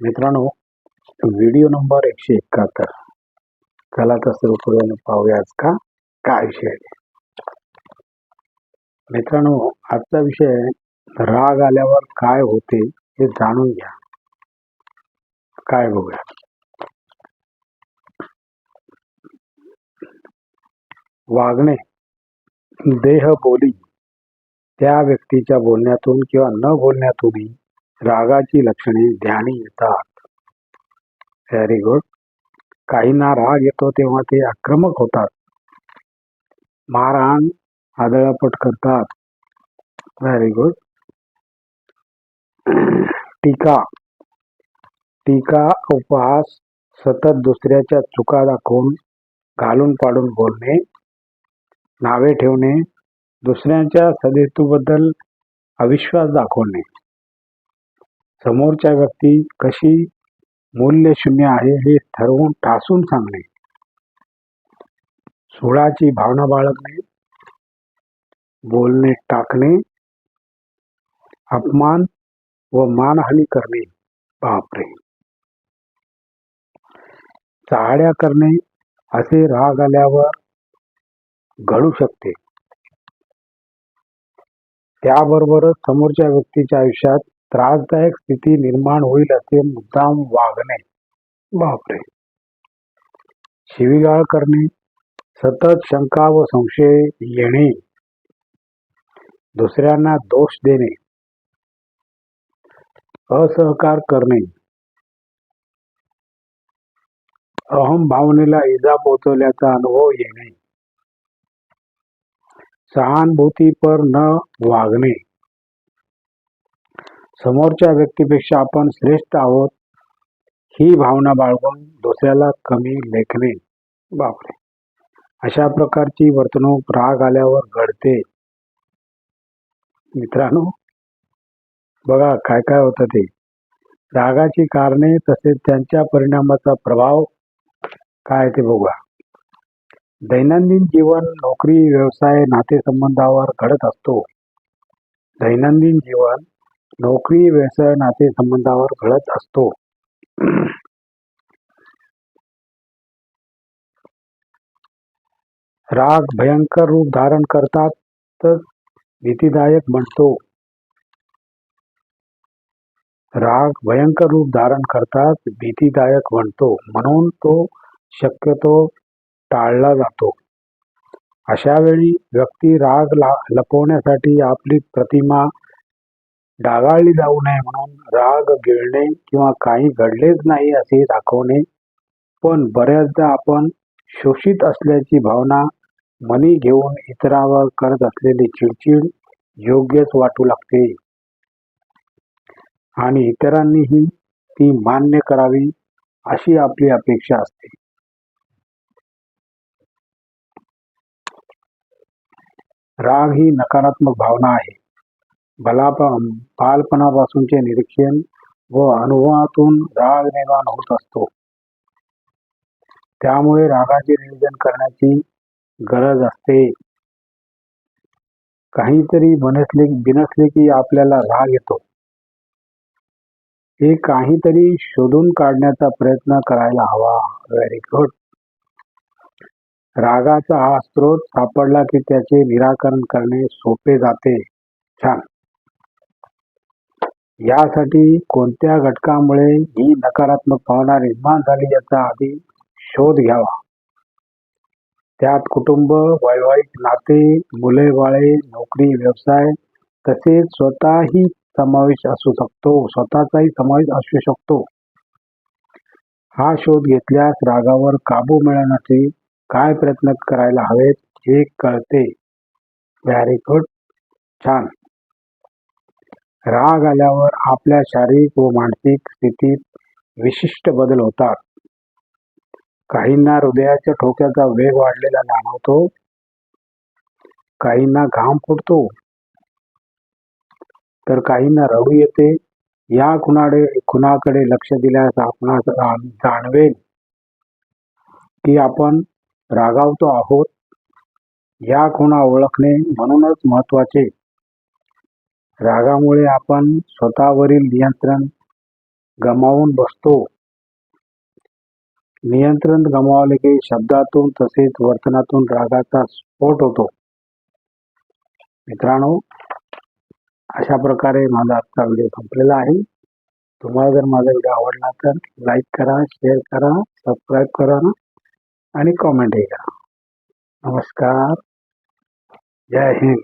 मित्रांनो video number एकशे एकाहत्तर. चला तर सुरू करून पाहूया आज का काय विषय मित्रांनो आजचा विषय राग आल्यावर काय होते हे जाणून घ्या. काय बघूया. वागणे देह बोली त्या व्यक्तीच्या बोलण्यातून किंवा न बोलण्यातूनही रागाची लक्षणे ध्यानी येतात. व्हेरी गुड काहींना राग येतो तेव्हा ते आक्रमक होतात. मारहाण आदळापट करतात. व्हेरी गुड टीका. टीका उपहास सतत दुसऱ्याच्या चुका दाखवून घालून पाडून बोलणे नावे ठेवणे दुसऱ्यांच्या सदेतूबद्दल अविश्वास दाखवणे. समोरच्या व्यक्ती कशी मूल्यशून्य आहे हे ठरवून ठासून सांगणे. सुळाची भावना बाळगणे. बोलणे टाकणे. अपमान व मानहानी करणे. बापरे. चाहड्या करणे असे राग आल्यावर घडू शकते. त्याबरोबरच समोरच्या व्यक्तीच्या आयुष्यात त्रासदायक स्थिती निर्माण होईल असे मुद्दाम वागणे. बापरे! शिवीगाळ करणे सतत शंका व संशय येणे दुसऱ्यांना दोष देणे असहकार करणे. अहम भावनेला इजा पोचवल्याचा अनुभव येणे. सहानुभूतीपर न वागणे. समोरच्या व्यक्तीपेक्षा आपण श्रेष्ठ आहोत ही भावना बाळगून दुसऱ्याला कमी लेखणे. बापरे! अशा प्रकारची वर्तणूक राग आल्यावर घडते. मित्रांनो बघा काय काय होतं ते. रागाची कारणे तसेच त्यांच्या परिणामाचा प्रभाव काय ते बघूया. दैनंदिन जीवन नोकरी व्यवसाय नातेसंबंधावर घडत असतो. दैनंदिन जीवन नोकरी व्यवसाय नातेसंबंधावर घडत असतो. राग भयंकर रूप धारण करतात तर भीतीदायक बनतो. राग भयंकर रूप धारण करतात भीतीदायक बनतो. म्हणून तो शक्यतो टाळला जातो. अशा वेळी व्यक्ती राग ला लपवण्यासाठी आपली प्रतिमा डागाळली जाऊ नये म्हणून राग गिळणे किंवा काही घडलेच नाही असे दाखवणे. पण बऱ्याचदा आपण शोषित असल्याची भावना मनी घेऊन इतरावर करत असलेली चिडचिड योग्यच वाटू लागते. आणि इतरांनीही ती मान्य करावी अशी आपली अपेक्षा असते. राग ही नकारात्मक भावना आहे. बलाप बालपणापासूनचे निरीक्षण व अनुभवातून राग निर्माण होत असतो. त्यामुळे रागाचे नियोजन करण्याची गरज असते. काहीतरी बनसले बिनसले की आपल्याला राग येतो. हे काहीतरी शोधून काढण्याचा प्रयत्न करायला हवा. व्हेरी गुड रागाचा हा स्रोत सापडला की त्याचे निराकरण करणे सोपे जाते. छान. यासाठी कोणत्या घटकामुळे ही नकारात्मक भावना निर्माण झाली याचा आधी शोध घ्यावा. त्यात कुटुंब वैवाहिक नाते मुले बाळे नोकरी व्यवसाय तसेच स्वतःही समावेश असू शकतो स्वतःचाही समावेश असू शकतो. हा शोध घेतल्यास रागावर काबू मिळवण्याचे काय प्रयत्न करायला हवेत हे कळते. Very good. छान. राग आल्यावर आपल्या शारीरिक व मानसिक स्थितीत विशिष्ट बदल होतात. काहींना हृदयाच्या ठोक्याचा वेग वाढलेला जाणवतो काहींना घाम फुटतो तर काहींना रडू येते. या कुणाकडे कुणाकडे लक्ष दिल्यास आपणास जाणवेल की आपण रागावतो आहोत. या खुणा ओळखणे म्हणूनच महत्त्वाचे रागामुळे आपण स्वतःवरील नियंत्रण गमावून बसतो. नियंत्रण गमावले की शब्दातून तसेच वर्तनातून रागाचा स्फोट होतो. मित्रांनो अशा प्रकारे माझा आजचा व्हिडिओ संपलेला आहे. तुम्हाला जर माझा व्हिडिओ आवडला तर लाईक करा शेअर करा सबस्क्राईब करा आणि कॉमेंटही करा. नमस्कार. जय हिंद.